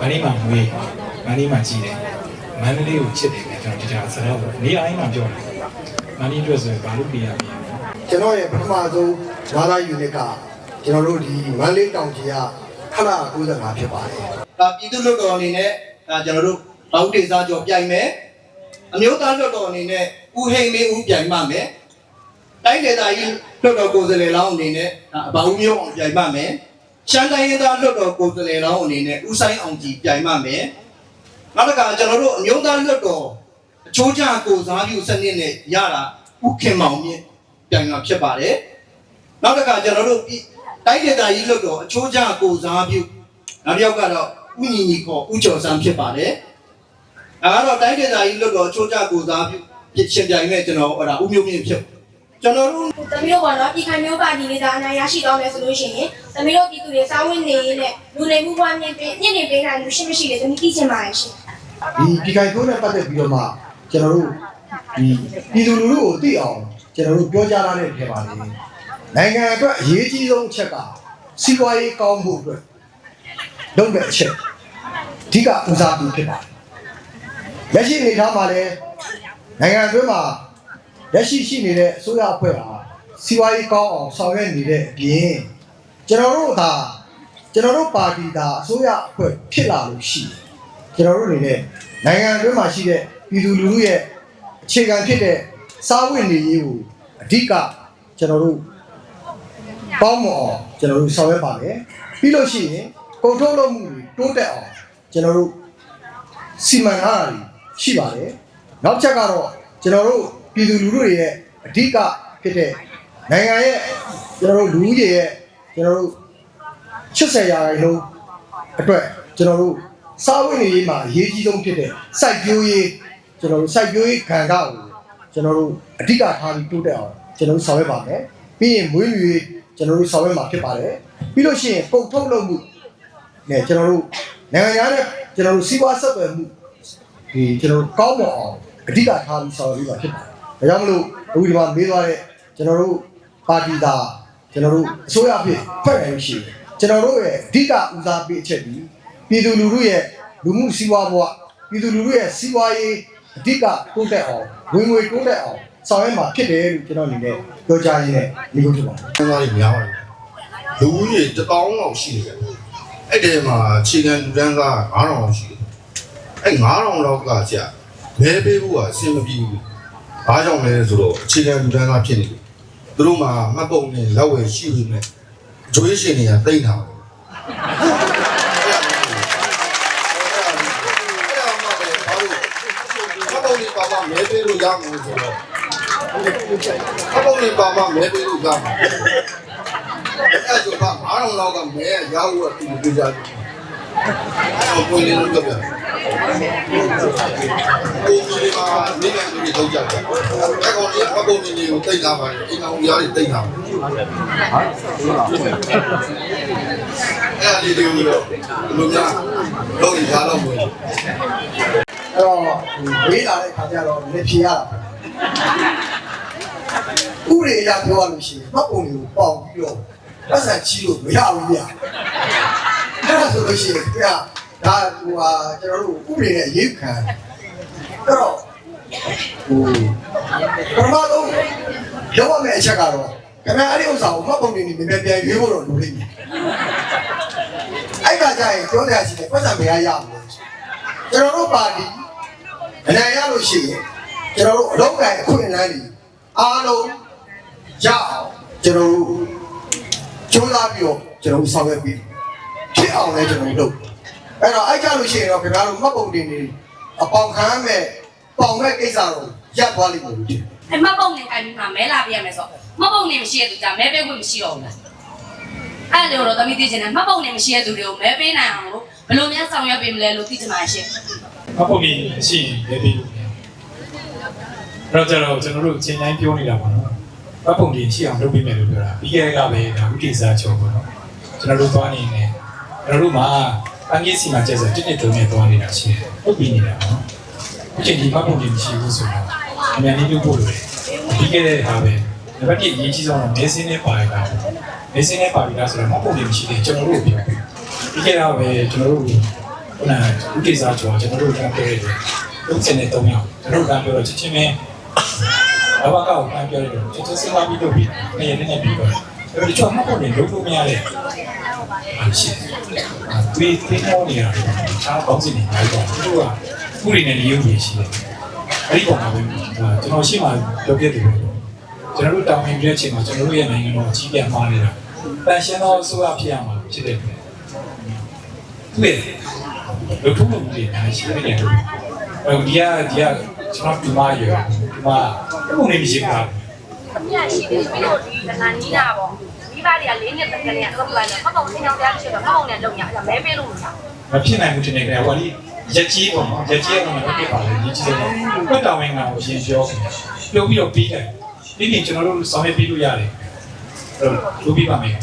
မန္တလေးမှာမွေးမန္တလေးမှာကြီးတယ်မန္တလေးကိုချစ်တယ်ပဲကျွန်တော်ဒီကြားစကားပေါ့နေရာတိုင်းမှာပြောတယ်မန္တလေးအတွက်ဆိုရင်ဘာလို့ပြရမလဲကျွန်တော်ရဲ့ပထမဆုံးဝါလာယူနစ်ကကျွန်တော်တို့ဒီမန္တလေးတောင်ကြီးကခလာ95ဖြစ်ပါတယ်။ဒါပြည်သူ့လွှတ်တော်အနေနဲ့ဒါကျွန်တော်တို့ဘောက်ဒေသကျော်ပြိုင်မယ်။အမျိုးသားလွှတ်တော်အနေနဲ့ဦးဟိန်မင်းဦးပြိုင်ပါမယ်။တိုင်းဒေသကြီးလွှတ်တော်ကိုယ်စားလှယ်လောင်းအနေနဲ့ဒါအဘောက်မျိုးအောင်ပြိုင်ပါမယ်။ ရှမ်းတိုင်းရင်းသားလွှတ်တော်ကိုယ်စားလှယ်လောင်းအနေနဲ့ဦးဆိုင်အောင်ကြီးပြိုင်ပါမယ်။နောက်တစ်ခါကျွန်တော်တို့အမျိုးသားလွှတ်တော်အချိုးကျကိုစားပြုစနစ်နဲ့ရတာဥခင်မောင်မြင့်ပြိုင်မှာဖြစ်ပါတယ်။နောက်တစ်ခါကျွန်တော်တို့ပြည်တိုင်းဒေသကြီးလွှတ်တော်အချိုးကျကိုစားပြုနောက်တစ်ယောက်ကတော့ဥညီညီခေါ်ဥကျော်စံဖြစ်ပါတယ်။အဲကတော့တိုင်းဒေသကြီးလွှတ်တော်အချိုးကျကိုစားပြုပြည်ရှင်ပြိုင်မဲ့ကျွန်တော်ဟောတာဥမျိုးမြင့်ဖြစ် ကျွန်တော်တို့သမီးတို့ကနော်ပြည်ခိုင်မျိုးပါတီလေးသာအနိုင်ရရှိသွားမယ်ဆိုလို့ရှိရင်သမီးတို့ပြည်သူတွေစာဝင်နေရင်းနဲ့လူနေမှုဘဝမြင့်ပြင်ညစ်နေပေးနိုင်လို့ရှိမရှိလေသမီးသိချင်ပါတယ်ရှင်ဒီဒီကိုင်ကိုနဲ့ပတ်သက်ပြီးတော့မှကျွန်တော်တို့ဒီပြည်သူလူထုကိုသိအောင်ကျွန်တော်တို့ပြောကြားလာတဲ့ထဲပါလေနိုင်ငံအတွက်အရေးကြီးဆုံးအချက်ကစီးပွားရေးကောင်းဖို့အတွက်လုပ်တဲ့အချက်အဓိကဦးစားပေးဖြစ်ပါတယ်လက်ရှိအနေထားမှာလည်းနိုင်ငံအတွင်းမှာ လက်ရှိရှိနေတဲ့အစိုးရအဖွဲ့ဟာစီးပွားရေးကောင်းအောင်ဆောင်ရွက်နေတဲ့အပြင်ကျွန်တော်တို့သာကျွန်တော်တို့ပါတီသာအစိုးရအဖွဲ့ဖြစ်လာလို့ရှိတယ်ကျွန်တော်တို့အနေနဲ့နိုင်ငံအတွင်းမှာရှိတဲ့ပြည်သူလူထုရဲ့အခြေခံဖြစ်တဲ့စားဝတ်နေရေးကိုအဓိကကျွန်တော်တို့ပေါင်းမအောင်ကျွန်တော်တို့ဆောင်ရွက်ပါမယ်ပြီးလို့ရှိရင်ကုန်ထုတ်လုပ်မှုတွေတိုးတက်အောင်ကျွန်တော်တို့စီမံထားတာတွေရှိပါတယ်နောက်ချက်ကတော့ကျွန်တော်တို့ ပြည်သူလူထုတွေရဲ့အဓိကဖြစ်တဲ့နိုင်ငံရဲ့ကျွန်တော်တို့လူဦးရေရဲ့ကျွန်တော်တို့80ရာခိုင်နှုန်းအတွက်ကျွန်တော်တို့စားဝတ်နေရေးမှာအရေးကြီးဆုံးဖြစ်တဲ့စိုက်ပျိုးရေးကျွန်တော်တို့စိုက်ပျိုးရေးကဏ္ဍကိုကျွန်တော်တို့အဓိကထားပြီးတိုးတက်အောင်ကျွန်တော်တို့ဆောင်ရွက်ပါမယ်ပြီးရင်မွေးမြူရေးကျွန်တော်တို့ဆောင်ရွက်မှာဖြစ်ပါတယ်ပြီးလို့ရှိရင်ပုံထုတ်လုပ်မှုနဲ့ကျွန်တော်တို့နိုင်ငံသားနဲ့ကျွန်တော်တို့စီးပွားဆက်သွယ်မှုဒီကျွန်တော်တို့ကောင်းမွန်အောင်အဓိကထားပြီးဆောင်ရွက်ပြီးပါဖြစ်ပါတယ် ဒါကြောင့်မလို့အခုဒီမှာမေးသွားတဲ့ကျွန်တော်တို့ပါတီသားကျွန်တော်တို့အစိုးရအဖြစ်ဖွဲ့နိုင်လို့ရှိရင်ကျွန်တော်တို့ရဲ့အဓိကဦးစားပေးအချက်ဒီပြည်သူလူထုရဲ့လူမှုစီးပွားဘဝပြည်သူလူထုရဲ့စီးပွားရေးအဓိကတိုးတက်အောင်ဝင်ငွေတိုးတက်အောင်ဆောင်ရွက်မှာဖြစ်တယ်လို့ကျွန်တော်အနေနဲ့ပြောကြားရင်းနဲ့ဒီလိုဖြစ်ပါတယ်။သားတွေများပါတယ်။လူဦးရေတစ်တောင်းလောက်ရှိနေတယ်။အဲ့ဒီမှာခြေခံလူတန်းက9000လောက်ရှိတယ်။အဲ့9000လောက်ကကြာမဲပေးဖို့ကအဆင်မပြေဘူး။ ဘာကြောင့်လဲဆိုတော့ခြေခံလူတန်းကဖြစ်နေတယ်။သူတို့မှာမှတ်ပုံနဲ့လက်ဝယ်ရှိနေတယ်။ဂျွေးရှင်တွေကတိတ်တာတယ်။ဘာလို့မှပဲဘာလို့မှတ်ပုံလေးပါမှမဲပေးလို့ရမှာဆိုတော့မှတ်ပုံလေးပါမှမဲပေးလို့ရမှာ။အဲ့ဒါဆိုတော့အားလုံးလောက်ကမဲရဖို့အတူတူကြတယ်။အဲ့ပွင့်လေးလုပ် ကြတယ်။ကိုကြီးမှာမိဘတွေတော့ကြတယ်။အဲ့ကောင်ကြီးအပုံကြီးကိုတိတ်လာပါတယ်။အင်အောင်ရားတွေတိတ်လာပါတယ်။အဲ့ဒီဒီလိုလိုများလုံးရထားတော့ဘူးအဲ့တော့ဝေးလာတဲ့ခါကျတော့လက်ဖြေရတာဥပဒေအရပြောရလို့ရှိရင်မှတ်ပုံတွေကိုပေါင်ပြီးတော့ပတ်စံချီလို့မရဘူးဗျာအဲ့ဒါဆိုလို့ရှိရင်ဗျာ ဒါဟိုဟာကျွန်တော်တို့ဥပဒေနဲ့ရေးခံအဲ့တော့ဟိုပထမဆုံးပြောရမယ့်အချက်ကတော့ခင်ဗျာအဲ့ဒီဥစ္စာကိုမှတ်ပုံတွေနေမြန်မြန်ပြန်ရွေးဖို့တော့လိုလိမ့်မယ်အဲ့ကကြရင်ပြောတဲ့အချိန်ပတ်စံမရရဘူးကျွန်တော်တို့ပါတီအနိုင်ရလို့ရှိရင်ကျွန်တော်တို့အလုံးကိုင်အခွင့်အလမ်းတွေအားလုံးရအောင်ကျွန်တော်တို့ကြိုးစားပြီးတော့ကျွန်တော်တို့ဆောင်ရွက်ပြီးဖြစ်အောင်လည်းကျွန်တော်တို့လုပ် အဲ့တော့အဲ့ကြလို့ရှိရင်တော့ခင်ဗျားတို့မှတ်ပုံတင်နေအပေါင်ခံမဲ့ပေါင်မဲ့ကိစ္စတော့ရပ်သွားလိမ့်မယ်လို့ထင်တယ်အမတ်ပုံနဲ့ခိုင်ပြီးမှမဲလာပြရမယ်ဆိုမတ်ပုံနဲ့မရှိတဲ့သူကြမဲပေးခွင့်မရှိတော့ဘူးလားအဲ့လိုတော့သမီးသိချင်တယ်မတ်ပုံနဲ့မရှိတဲ့သူတွေကိုမဲပေးနိုင်အောင်လို့ဘယ်လိုများဆောင်ရွက်ပေးမလဲလို့သိချင်ပါရှင်မဟုတ်ဘူးရှိရင်လည်းပြီးလို့အဲ့တော့ကျတော့ကျွန်တော်တို့ချိန်တိုင်းပြောနေတာပါနော်မပုံတင်ရှိအောင်လုပ်ပေးမယ်လို့ပြောတာပြီးခဲ့တဲ့ကပဲဒါဥဒေစာချုပ်ပေါ့နော်ကျွန်တော်တို့သွားနေတယ်ကျွန်တော်တို့မှာ အငိစီမှာကျက်စတစ်နှစ်သုံးနှစ်သွားနေတာရှိတယ်ဟုတ်ပြီနေတာနော်အခုချိန်ဒီမပုံတင်မရှိဘူးဆိုတော့အများကြီးလုပ်ဖို့လိုတယ်ပြီးခဲ့တဲ့ဟာပဲဒါပေမဲ့အရေးကြီးဆုံးတော့မေးစင်းနဲ့ပါရတာမေးစင်းနဲ့ပါပြီးသားဆိုတော့မပုံတင်မရှိသေးကျွန်တော်တို့ပြောပြီးခဲ့တာပဲကျွန်တော်တို့ခုနကဥဒေစာကျော်ကျွန်တော်တို့ကပြောရတယ်33ယောက်ကျွန်တော်တို့ကပြောတော့ချက်ချင်းပဲဘာဘာကောက်ကပြောရတယ်ချက်ချင်းစဉ်းစားပြီးလုပ်ပြီးနေရနေပြီးတော့အဲ့ဒီချောမှတ်ဖို့နေလုပ်လို့မရတဲ့အား ရှိတယ်ဒီဒီပေါ်နေတာချားပေါင်းစီနေလိုက်တော့သူတို့ကဥရိနဲ့ရုပ်ရည်ရှိတယ်အဲ့ဒီပုံမှာပဲကျွန်တော်ရှိမှပြောပြတယ်ကျွန်တော်တို့တောင်းပန်ပြတဲ့အချိန်မှာကျွန်တော်တို့ရဲ့နိုင်ငံတော်အကြီးပြန်မှားနေတာပန်ရှင်တော်အစိုးရဖြစ်ရမှာဖြစ်တယ်တွေ့လူထုမှုတွေအားရှိနေတယ်အဲဒီကဒီကကျွန်တော်ဒီမှာရဒီမှာဘုံနေမရှိဘူးအမြတ်ရှိတယ်ပြီးတော့ဒီလန်နီးနာပေါ့ မိဘတွေကလေးနှစ်တက်ကလေးကတော့လာတယ်မပေါ့ဆင်းအောင်တရားရှိတော့မပေါ့နဲ့လုံရအဲ့မဲပေးလို့မရမဖြစ်နိုင်ဘူးတင်နေတယ်ဟိုဒီရက်ကြီးပေါ့နော်ရက်ကြီးကတော့မဖြစ်ပါဘူးရက်ကြီးတယ်ကွက်တောင်ဝင်ကကိုရှင်ပြောပြောပြီးတော့ပြီးတယ်ပြီးရင်ကျွန်တော်တို့ဆောင်ရွက်ပြီးလို့ရတယ်အဲ့တော့လုပ်ပြီးပါမယ်